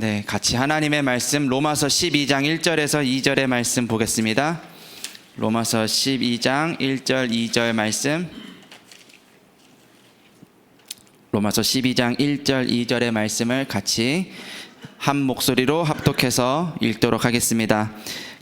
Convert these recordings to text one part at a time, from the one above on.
네, 같이 하나님의 말씀 로마서 12장 1절에서 2절의 말씀 보겠습니다. 로마서 12장 1절 2절 말씀. 로마서 12장 1절 2절의 말씀을 같이 한 목소리로 합독해서 읽도록 하겠습니다.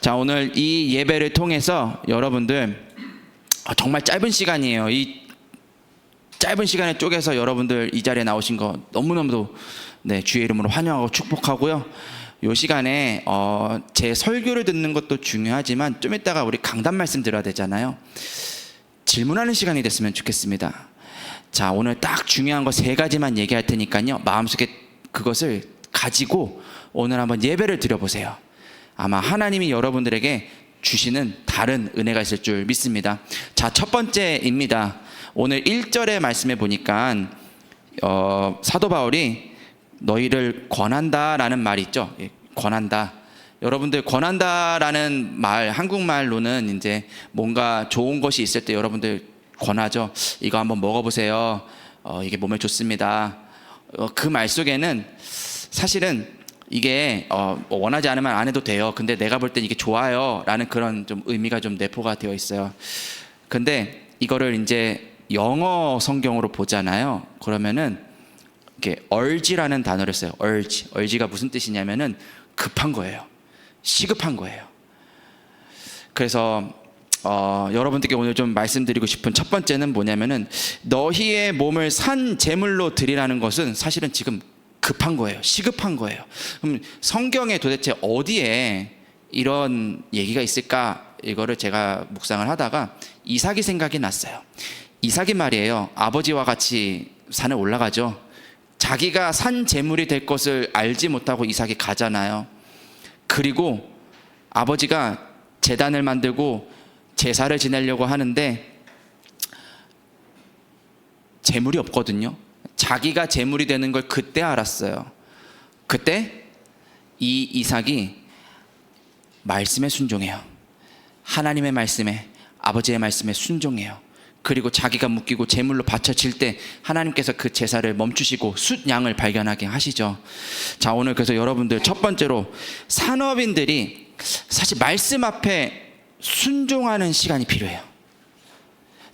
자, 오늘 이 예배를 통해서 여러분들 아, 정말 짧은 시간이에요. 이 짧은 시간에 쪼개서 여러분들 이 자리에 나오신 거 너무너무도 네, 주의 이름으로 환영하고 축복하고요. 요 시간에 어, 제 설교를 듣는 것도 중요하지만 좀 이따가 우리 강단 말씀 들어야 되잖아요. 질문하는 시간이 됐으면 좋겠습니다. 자, 오늘 딱 중요한 거 세 가지만 얘기할 테니까요. 마음속에 그것을 가지고 오늘 한번 예배를 드려보세요. 아마 하나님이 여러분들에게 주시는 다른 은혜가 있을 줄 믿습니다. 자, 첫 번째입니다. 오늘 1절의 말씀에 보니까 어, 사도 바울이 너희를 권한다라는 말이 있죠. 예, 권한다. 여러분들 권한다라는 말 한국말로는 이제 뭔가 좋은 것이 있을 때 여러분들 권하죠. 이거 한번 먹어보세요. 어, 이게 몸에 좋습니다. 어, 그 말 속에는 사실은 이게 어, 뭐 원하지 않으면 안 해도 돼요. 근데 내가 볼 땐 이게 좋아요라는 그런 좀 의미가 좀 내포가 되어 있어요. 근데 이거를 이제 영어 성경으로 보잖아요. 그러면은 이게 urge라는 단어를 써요. urge. urge가 무슨 뜻이냐면은 급한 거예요. 시급한 거예요. 그래서 어, 여러분들께 오늘 좀 말씀드리고 싶은 첫 번째는 뭐냐면은 너희의 몸을 산 제물로 드리라는 것은 사실은 지금 급한 거예요. 시급한 거예요. 그럼 성경에 도대체 어디에 이런 얘기가 있을까? 이거를 제가 묵상을 하다가 이삭이 생각이 났어요. 이삭이 말이에요. 아버지와 같이 산에 올라가죠. 자기가 산 제물이 될 것을 알지 못하고 이삭이 가잖아요. 그리고 아버지가 재단을 만들고 제사를 지내려고 하는데 재물이 없거든요. 자기가 재물이 되는 걸 그때 알았어요. 그때 이 이삭이 말씀에 순종해요. 하나님의 말씀에 아버지의 말씀에 순종해요. 그리고 자기가 묶이고 제물로 바쳐질 때 하나님께서 그 제사를 멈추시고 숫양을 발견하게 하시죠. 자, 오늘 그래서 여러분들 첫 번째로 산업인들이 사실 말씀 앞에 순종하는 시간이 필요해요.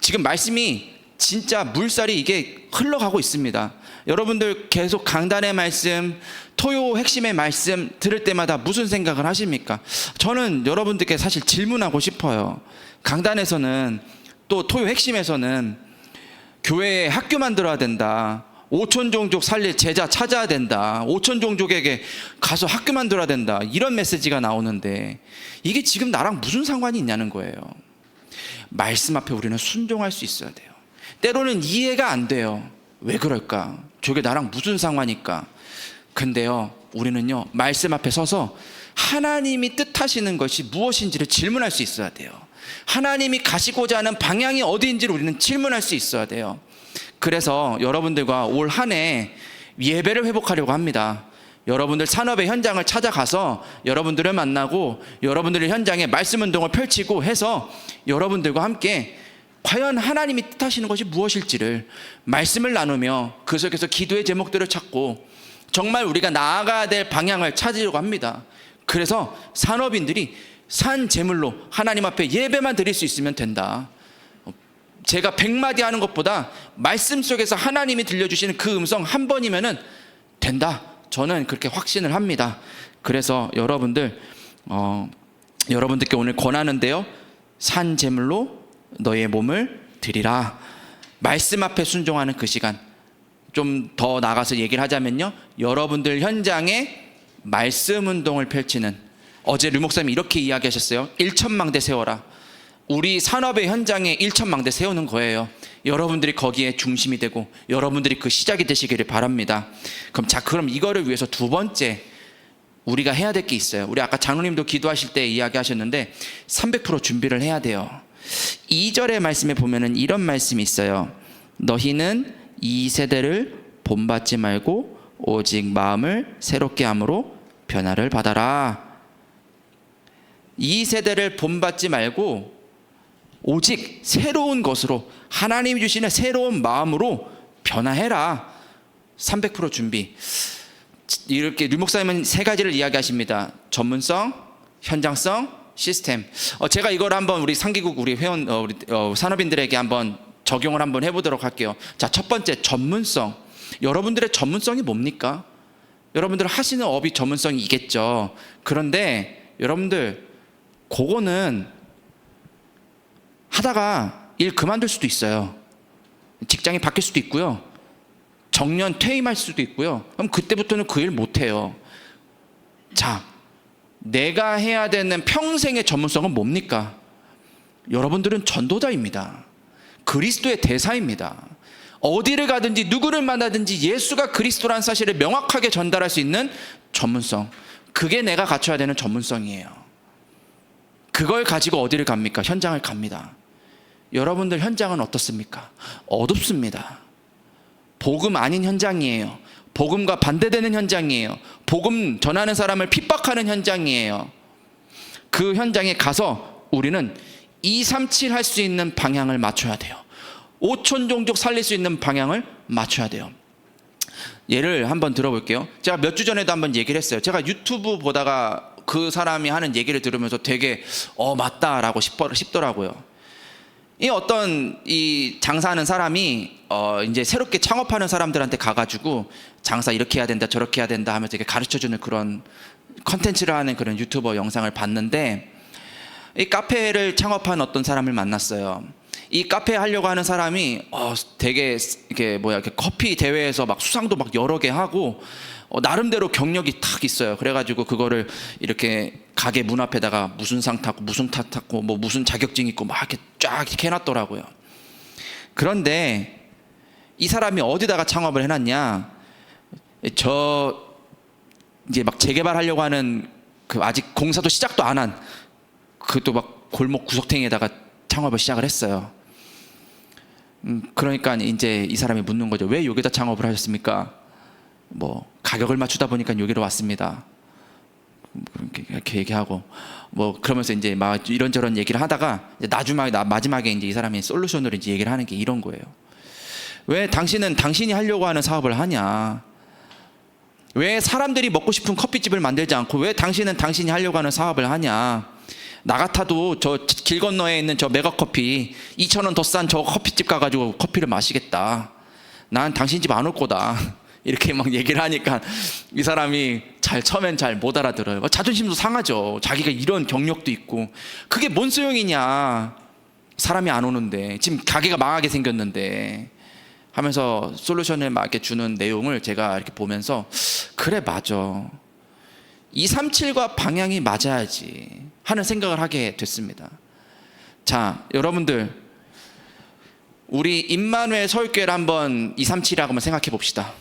지금 말씀이 진짜 물살이 이게 흘러가고 있습니다. 여러분들 계속 강단의 말씀, 토요 핵심의 말씀 들을 때마다 무슨 생각을 하십니까? 저는 여러분들께 사실 질문하고 싶어요. 강단에서는 또 토요 핵심에서는 교회에 학교 만들어야 된다. 오천 종족 살릴 제자 찾아야 된다. 오천 종족에게 가서 학교 만들어야 된다. 이런 메시지가 나오는데 이게 지금 나랑 무슨 상관이 있냐는 거예요. 말씀 앞에 우리는 순종할 수 있어야 돼요. 때로는 이해가 안 돼요. 왜 그럴까? 저게 나랑 무슨 상관일까? 근데요, 우리는요, 말씀 앞에 서서 하나님이 뜻하시는 것이 무엇인지를 질문할 수 있어야 돼요. 하나님이 가시고자 하는 방향이 어디인지를 우리는 질문할 수 있어야 돼요. 그래서 여러분들과 올 한 해 예배를 회복하려고 합니다. 여러분들 산업의 현장을 찾아가서 여러분들을 만나고 여러분들의 현장에 말씀 운동을 펼치고 해서 여러분들과 함께 과연 하나님이 뜻하시는 것이 무엇일지를 말씀을 나누며 그 속에서 기도의 제목들을 찾고 정말 우리가 나아가야 될 방향을 찾으려고 합니다. 그래서 산업인들이 산 제물로 하나님 앞에 예배만 드릴 수 있으면 된다. 제가 백마디 하는 것보다 말씀 속에서 하나님이 들려주시는 그 음성 한 번이면은 된다. 저는 그렇게 확신을 합니다. 그래서 여러분들 어, 여러분들께 오늘 권하는데요. 산 제물로 너의 몸을 드리라. 말씀 앞에 순종하는 그 시간. 좀 더 나가서 얘기를 하자면요. 여러분들 현장에 말씀 운동을 펼치는 어제 류 목사님이 이렇게 이야기하셨어요. 1천망대 세워라. 우리 산업의 현장에 1천망대 세우는 거예요. 여러분들이 거기에 중심이 되고 여러분들이 그 시작이 되시기를 바랍니다. 그럼 자, 그럼 이거를 위해서 두 번째 우리가 해야 될 게 있어요. 우리 아까 장로님도 기도하실 때 이야기하셨는데 300% 준비를 해야 돼요. 2절의 말씀에 보면은 이런 말씀이 있어요. 너희는 이 세대를 본받지 말고 오직 마음을 새롭게 함으로 변화를 받아라. 이 세대를 본받지 말고 오직 새로운 것으로 하나님이 주시는 새로운 마음으로 변화해라. 300% 준비. 이렇게 류 목사님은 세 가지를 이야기하십니다. 전문성, 현장성, 시스템. 어, 제가 이걸 한번 우리 상기국 우리 회원 어, 우리 어, 산업인들에게 한번 적용을 한번 해보도록 할게요. 자, 첫 번째 전문성. 여러분들의 전문성이 뭡니까? 여러분들 하시는 업이 전문성이 있겠죠. 그런데 여러분들 그거는 하다가 일 그만둘 수도 있어요. 직장이 바뀔 수도 있고요. 정년 퇴임할 수도 있고요. 그럼 그때부터는 그 일 못해요. 자, 내가 해야 되는 평생의 전문성은 뭡니까? 여러분들은 전도자입니다. 그리스도의 대사입니다. 어디를 가든지 누구를 만나든지 예수가 그리스도라는 사실을 명확하게 전달할 수 있는 전문성. 그게 내가 갖춰야 되는 전문성이에요. 그걸 가지고 어디를 갑니까? 현장을 갑니다. 여러분들 현장은 어떻습니까? 어둡습니다. 복음 아닌 현장이에요. 복음과 반대되는 현장이에요. 복음 전하는 사람을 핍박하는 현장이에요. 그 현장에 가서 우리는 237 할 수 있는 방향을 맞춰야 돼요. 5천 종족 살릴 수 있는 방향을 맞춰야 돼요. 예를 한번 들어볼게요. 제가 몇 주 전에도 한번 얘기를 했어요. 제가 유튜브 보다가 그 사람이 하는 얘기를 들으면서 되게 어 맞다라고 싶더라고요. 이 어떤 이 장사하는 사람이 어 이제 새롭게 창업하는 사람들한테 가가지고 장사 이렇게 해야 된다 저렇게 해야 된다 하면서 이렇게 가르쳐주는 그런 컨텐츠를 하는 그런 유튜버 영상을 봤는데 이 카페를 창업한 어떤 사람을 만났어요. 이 카페 하려고 하는 사람이 어 되게 이게 뭐야 이렇게 커피 대회에서 막 수상도 막 여러 개 하고 어 나름대로 경력이 탁 있어요. 그래가지고 그거를 이렇게 가게 문 앞에다가 무슨 상 탔고 무슨 타 탔고 뭐 무슨 자격증 있고 막 이렇게 쫙 이렇게 해놨더라고요. 그런데 이 사람이 어디다가 창업을 해놨냐? 저 이제 막 재개발하려고 하는 그 아직 공사도 시작도 안 한 그것도 막 골목 구석탱이에다가 창업을 시작을 했어요. 음, 그러니까 이제 이 사람이 묻는 거죠. 왜 여기다 창업을 하셨습니까? 뭐 가격을 맞추다 보니까 여기로 왔습니다. 이렇게, 얘기하고 뭐 그러면서 이제 막 이런저런 얘기를 하다가 이제 나중에 나 마지막에 이제 이 사람이 솔루션으로 이제 얘기를 하는 게 이런 거예요. 왜 당신은 당신이 하려고 하는 사업을 하냐? 왜 사람들이 먹고 싶은 커피집을 만들지 않고 왜 당신은 당신이 하려고 하는 사업을 하냐? 나 같아도 저 길 건너에 있는 저 메가커피 2천 원 더 싼 저 커피집 가가지고 커피를 마시겠다. 난 당신 집 안 올 거다. 이렇게 막 얘기를 하니까 이 사람이 잘 처음엔 잘 못 알아들어요. 어, 자존심도 상하죠. 자기가 이런 경력도 있고 그게 뭔 소용이냐? 사람이 안 오는데 지금 가게가 망하게 생겼는데 하면서 솔루션을 막 이렇게 주는 내용을 제가 이렇게 보면서 그래 맞아. 237과 방향이 맞아야지 하는 생각을 하게 됐습니다. 자, 여러분들 우리 임마누엘 서울교회를 한번 237이라고 한번 생각해 봅시다.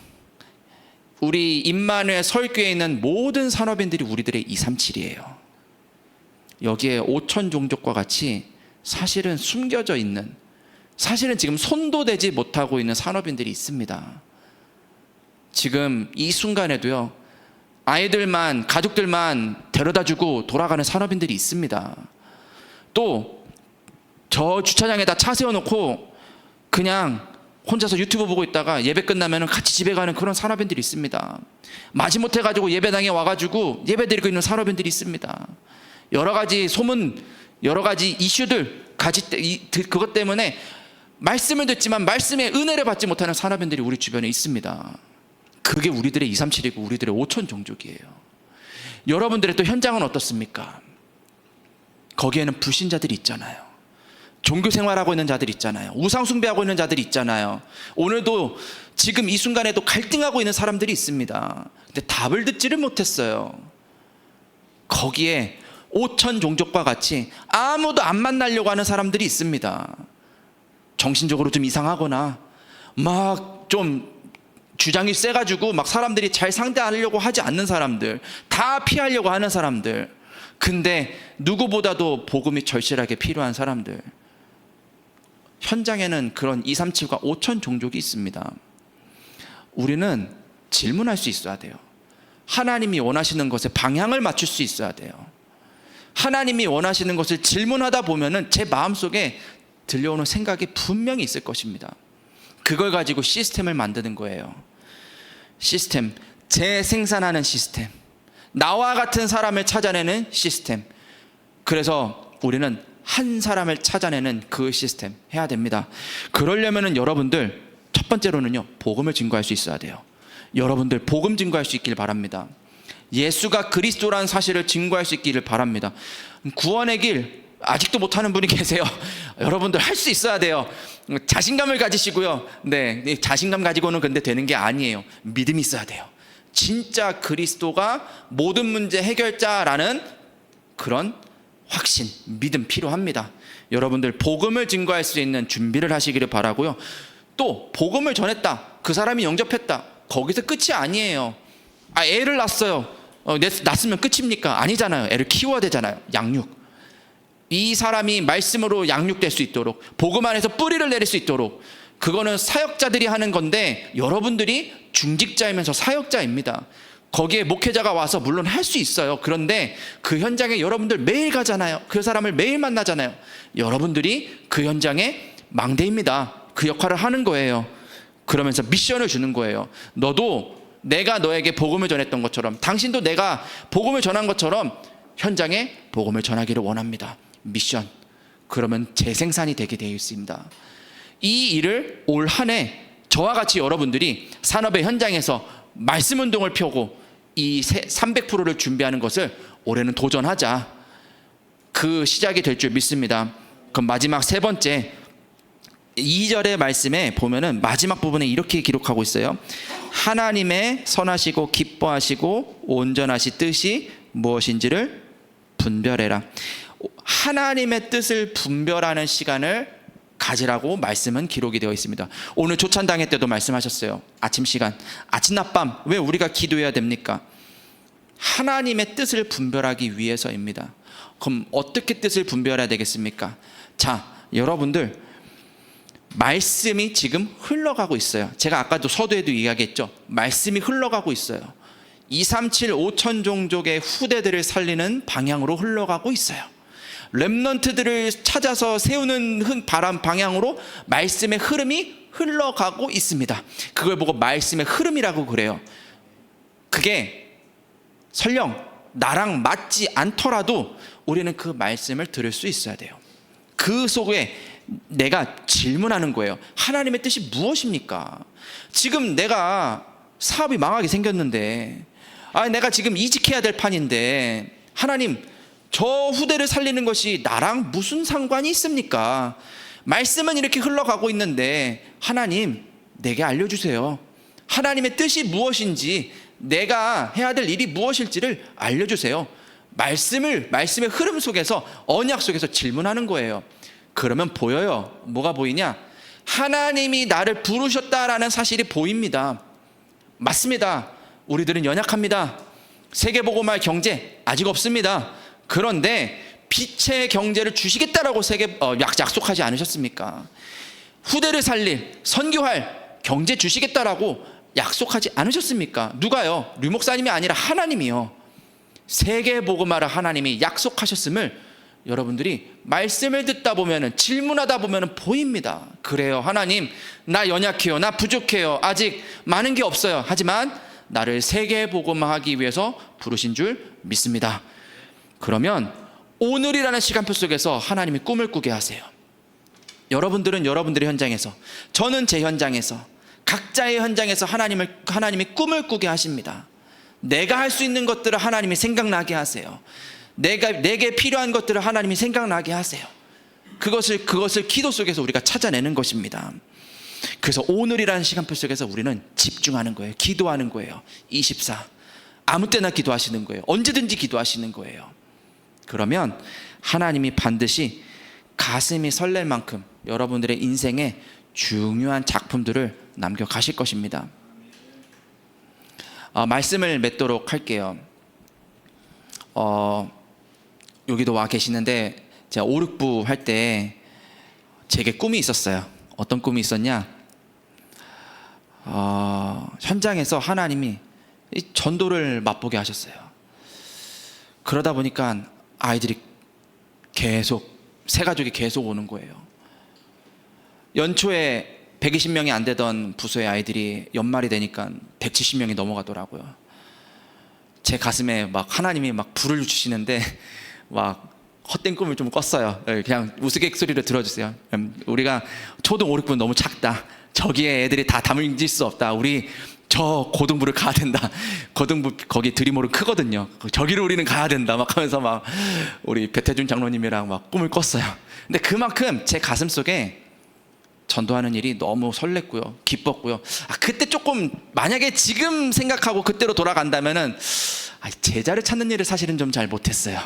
우리 임마누엘 서울교회에 있는 모든 산업인들이 우리들의 237이에요. 여기에 5천 종족과 같이 사실은 숨겨져 있는 사실은 지금 손도 대지 못하고 있는 산업인들이 있습니다. 지금 이 순간에도요. 아이들만 가족들만 데려다 주고 돌아가는 산업인들이 있습니다. 또 저 주차장에다 차 세워 놓고 그냥 혼자서 유튜브 보고 있다가 예배 끝나면 같이 집에 가는 그런 산업인들이 있습니다. 마지못해 가지고 예배당에 와가지고 예배 드리고 있는 산업인들이 있습니다. 여러 가지 소문, 여러 가지 이슈들 가지 그것 때문에 말씀을 듣지만 말씀의 은혜를 받지 못하는 산업인들이 우리 주변에 있습니다. 그게 우리들의 237이고 우리들의 5천 종족이에요. 여러분들의 또 현장은 어떻습니까? 거기에는 불신자들이 있잖아요. 종교 생활하고 있는 자들 있잖아요. 우상 숭배하고 있는 자들이 있잖아요. 오늘도 지금 이 순간에도 갈등하고 있는 사람들이 있습니다. 근데 답을 듣지를 못했어요. 거기에 5천 종족과 같이 아무도 안 만나려고 하는 사람들이 있습니다. 정신적으로 좀 이상하거나 막 좀 주장이 세가지고 막 사람들이 잘 상대하려고 하지 않는 사람들, 다 피하려고 하는 사람들. 근데 누구보다도 복음이 절실하게 필요한 사람들. 현장에는 그런 2, 3, 7과 5천 종족이 있습니다. 우리는 질문할 수 있어야 돼요. 하나님이 원하시는 것에 방향을 맞출 수 있어야 돼요. 하나님이 원하시는 것을 질문하다 보면은 제 마음속에 들려오는 생각이 분명히 있을 것입니다. 그걸 가지고 시스템을 만드는 거예요. 시스템, 재생산하는 시스템. 나와 같은 사람을 찾아내는 시스템. 그래서 우리는 한 사람을 찾아내는 그 시스템 해야 됩니다. 그러려면은 여러분들 첫 번째로는요, 복음을 증거할 수 있어야 돼요. 여러분들 복음 증거할 수 있길 바랍니다. 예수가 그리스도라는 사실을 증거할 수 있기를 바랍니다. 구원의 길 아직도 못하는 분이 계세요. 여러분들 할 수 있어야 돼요. 자신감을 가지시고요. 네, 이 자신감 가지고는 근데 되는 게 아니에요. 믿음이 있어야 돼요. 진짜 그리스도가 모든 문제 해결자라는 그런 확신, 믿음 필요합니다. 여러분들 복음을 증거할 수 있는 준비를 하시기를 바라고요. 또 복음을 전했다. 그 사람이 영접했다. 거기서 끝이 아니에요. 아, 애를 낳았어요. 어, 낳- 낳았으면 끝입니까? 아니잖아요. 애를 키워야 되잖아요. 양육. 이 사람이 말씀으로 양육될 수 있도록 복음 안에서 뿌리를 내릴 수 있도록 그거는 사역자들이 하는 건데 여러분들이 중직자이면서 사역자입니다. 거기에 목회자가 와서 물론 할 수 있어요. 그런데 그 현장에 여러분들 매일 가잖아요. 그 사람을 매일 만나잖아요. 여러분들이 그 현장에 망대입니다. 그 역할을 하는 거예요. 그러면서 미션을 주는 거예요. 너도 내가 너에게 복음을 전했던 것처럼 당신도 내가 복음을 전한 것처럼 현장에 복음을 전하기를 원합니다. 미션. 그러면 재생산이 되게 되어 있습니다. 이 일을 올 한 해 저와 같이 여러분들이 산업의 현장에서 말씀 운동을 펴고 이 300%를 준비하는 것을 올해는 도전하자. 그 시작이 될 줄 믿습니다. 그럼 마지막 세 번째 2절의 말씀에 보면은 마지막 부분에 이렇게 기록하고 있어요. 하나님의 선하시고 기뻐하시고 온전하시 뜻이 무엇인지를 분별해라. 하나님의 뜻을 분별하는 시간을 가지라고 말씀은 기록이 되어 있습니다. 오늘 조찬당회 때도 말씀하셨어요. 아침 시간, 아침 낮밤 왜 우리가 기도해야 됩니까? 하나님의 뜻을 분별하기 위해서입니다. 그럼 어떻게 뜻을 분별해야 되겠습니까? 자, 여러분들 말씀이 지금 흘러가고 있어요. 제가 아까도 서두에도 이야기했죠. 말씀이 흘러가고 있어요. 237 5천 종족의 후대들을 살리는 방향으로 흘러가고 있어요. 렘넌트들을 찾아서 세우는 흔- 바람 방향으로 말씀의 흐름이 흘러가고 있습니다. 그걸 보고 말씀의 흐름이라고 그래요. 그게 설령 나랑 맞지 않더라도 우리는 그 말씀을 들을 수 있어야 돼요. 그 속에 내가 질문하는 거예요. 하나님의 뜻이 무엇입니까? 지금 내가 사업이 망하게 생겼는데, 아, 내가 지금 이직해야 될 판인데, 하나님, 저 후대를 살리는 것이 나랑 무슨 상관이 있습니까? 말씀은 이렇게 흘러가고 있는데, 하나님, 내게 알려주세요. 하나님의 뜻이 무엇인지, 내가 해야 될 일이 무엇일지를 알려주세요. 말씀을, 말씀의 흐름 속에서, 언약 속에서 질문하는 거예요. 그러면 보여요. 뭐가 보이냐? 하나님이 나를 부르셨다라는 사실이 보입니다. 맞습니다. 우리들은 연약합니다. 세계보고말 경제 아직 없습니다. 그런데 빛의 경제를 주시겠다라고 세계 어, 약- 약속하지 않으셨습니까? 후대를 살릴 선교할 경제 주시겠다라고 약속하지 않으셨습니까? 누가요? 류 목사님이 아니라 하나님이요. 세계보고말을 하나님이 약속하셨음을 여러분들이 말씀을 듣다 보면은 질문하다 보면은 보입니다. 그래요. 하나님, 나 연약해요. 나 부족해요. 아직 많은 게 없어요. 하지만 나를 세계 복음화하기 위해서 부르신 줄 믿습니다. 그러면 오늘이라는 시간표 속에서 하나님이 꿈을 꾸게 하세요. 여러분들은 여러분들의 현장에서, 저는 제 현장에서, 각자의 현장에서 하나님을 하나님이 꿈을 꾸게 하십니다. 내가 할 수 있는 것들을 하나님이 생각나게 하세요. 내가 내게 필요한 것들을 하나님이 생각나게 하세요. 그것을 그것을 기도 속에서 우리가 찾아내는 것입니다. 그래서 오늘이라는 시간표 속에서 우리는 집중하는 거예요. 기도하는 거예요. 24. 아무 때나 기도하시는 거예요. 언제든지 기도하시는 거예요. 그러면 하나님이 반드시 가슴이 설렐 만큼 여러분들의 인생에 중요한 작품들을 남겨 가실 것입니다. 어, 말씀을 맺도록 할게요. 어, 여기도 와 계시는데 제가 오륙부 할 때 제게 꿈이 있었어요. 어떤 꿈이 있었냐? 어, 현장에서 하나님이 이 전도를 맛보게 하셨어요. 그러다 보니까 아이들이 계속 새 가족이 계속 오는 거예요. 연초에 120명이 안 되던 부서의 아이들이 연말이 되니까 170명이 넘어가더라고요. 제 가슴에 막 하나님이 막 불을 주시는데 막 헛된 꿈을 좀 꿨어요. 예, 그냥 우스갯소리로 들어주세요. 음, 우리가 초등 5, 6분 너무 작다. 저기에 애들이 다 담을 수 없다. 우리 저 고등부를 가야 된다. 고등부 거기 드리모는 크거든요. 저기를 우리는 가야 된다. 막 하면서 막 우리 배태준 장로님이랑 막 꿈을 꿨어요. 근데 그만큼 제 가슴 속에 전도하는 일이 너무 설렜고요. 기뻤고요. 아, 그때 조금 만약에 지금 생각하고 그때로 돌아간다면은 아, 제자를 찾는 일을 사실은 좀 잘 못했어요.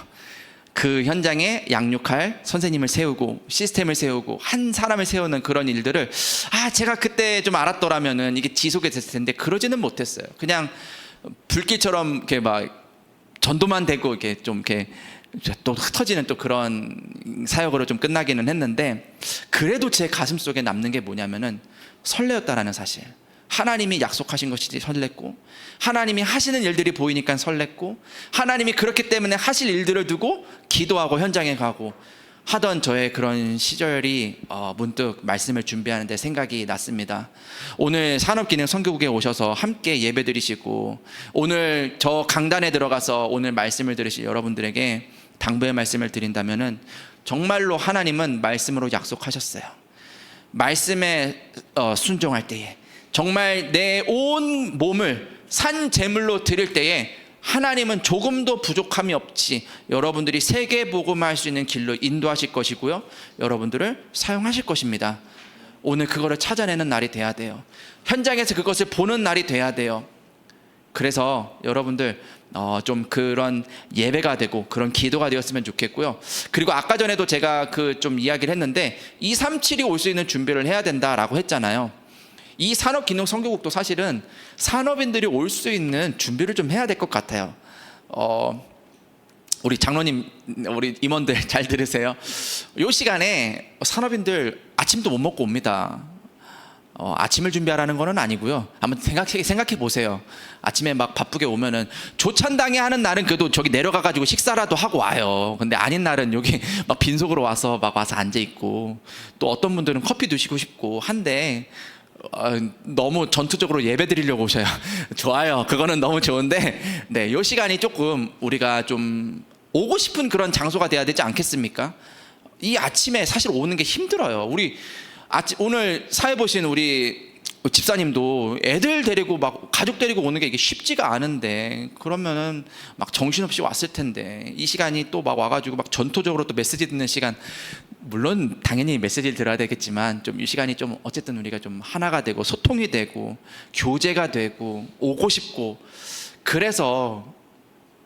그 현장에 양육할 선생님을 세우고 시스템을 세우고 한 사람을 세우는 그런 일들을 아 제가 그때 좀 알았더라면은 이게 지속이 됐을 텐데 그러지는 못했어요. 그냥 불길처럼 이렇게 막 전도만 되고 이렇게 좀 이렇게 또 흩어지는 또 그런 사역으로 좀 끝나기는 했는데 그래도 제 가슴 속에 남는 게 뭐냐면은 설레었다라는 사실. 하나님이 약속하신 것이 설렜고 하나님이 하시는 일들이 보이니까 설렜고 하나님이 그렇기 때문에 하실 일들을 두고 기도하고 현장에 가고 하던 저의 그런 시절이 어, 문득 말씀을 준비하는데 생각이 났습니다. 오늘 산업기능 선교국에 오셔서 함께 예배 드리시고 오늘 저 강단에 들어가서 오늘 말씀을 들으실 여러분들에게 당부의 말씀을 드린다면은 정말로 하나님은 말씀으로 약속하셨어요. 말씀에 어, 순종할 때에 정말 내 온 몸을 산 제물로 드릴 때에 하나님은 조금도 부족함이 없이 여러분들이 세계 복음할 수 있는 길로 인도하실 것이고요. 여러분들을 사용하실 것입니다. 오늘 그거를 찾아내는 날이 돼야 돼요. 현장에서 그것을 보는 날이 돼야 돼요. 그래서 여러분들 어, 좀 그런 예배가 되고 그런 기도가 되었으면 좋겠고요. 그리고 아까 전에도 제가 그 좀 이야기를 했는데 237이 올 수 있는 준비를 해야 된다라고 했잖아요. 이 산업기능 선교국도 사실은 산업인들이 올 수 있는 준비를 좀 해야 될 것 같아요. 어, 우리 장로님, 우리 임원들 잘 들으세요. 요 시간에 산업인들 아침도 못 먹고 옵니다. 어, 아침을 준비하라는 거는 아니고요. 한번 생각해, 생각해 보세요. 아침에 막 바쁘게 오면은 조찬당에 하는 날은 그래도 저기 내려가 가지고 식사라도 하고 와요. 근데 아닌 날은 여기 막 빈속으로 와서 막 와서 앉아 있고 또 어떤 분들은 커피 드시고 싶고 한데 어, 너무 전투적으로 예배 드리려고 오셔요. 좋아요. 그거는 너무 좋은데, 네, 요 시간이 조금 우리가 좀 오고 싶은 그런 장소가 돼야 되지 않겠습니까? 이 아침에 사실 오는 게 힘들어요. 우리 아침, 오늘 사회 보신 우리 집사님도 애들 데리고 막 가족 데리고 오는 게 이게 쉽지가 않은데 그러면은 막 정신없이 왔을 텐데 이 시간이 또 막 와가지고 막 전토적으로 또 메시지 듣는 시간. 물론 당연히 메시지를 들어야 되겠지만 좀 이 시간이 좀 어쨌든 우리가 좀 하나가 되고 소통이 되고 교제가 되고 오고 싶고. 그래서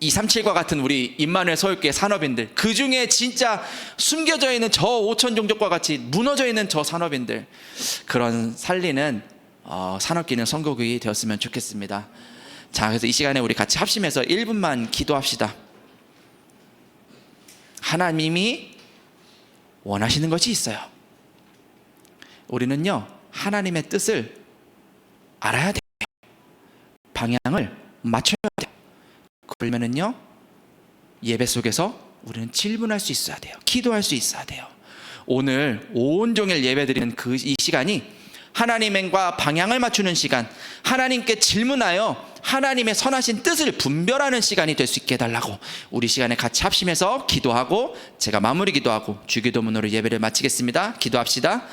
237과 같은 우리 임마누엘 서울교회 산업인들 그 중에 진짜 숨겨져 있는 저 5천 종족과 같이 무너져 있는 저 산업인들 그런 살리는 어, 산업기능 선교국이 되었으면 좋겠습니다. 자, 그래서 이 시간에 우리 같이 합심해서 1분만 기도합시다. 하나님이 원하시는 것이 있어요. 우리는요, 하나님의 뜻을 알아야 돼요. 방향을 맞춰야 돼요. 그러면은요, 예배 속에서 우리는 질문할 수 있어야 돼요. 기도할 수 있어야 돼요. 오늘 온종일 예배 드리는 그 이 시간이 하나님과 방향을 맞추는 시간, 하나님께 질문하여 하나님의 선하신 뜻을 분별하는 시간이 될 수 있게 해달라고 우리 시간에 같이 합심해서 기도하고 제가 마무리 기도하고 주기도문으로 예배를 마치겠습니다. 기도합시다.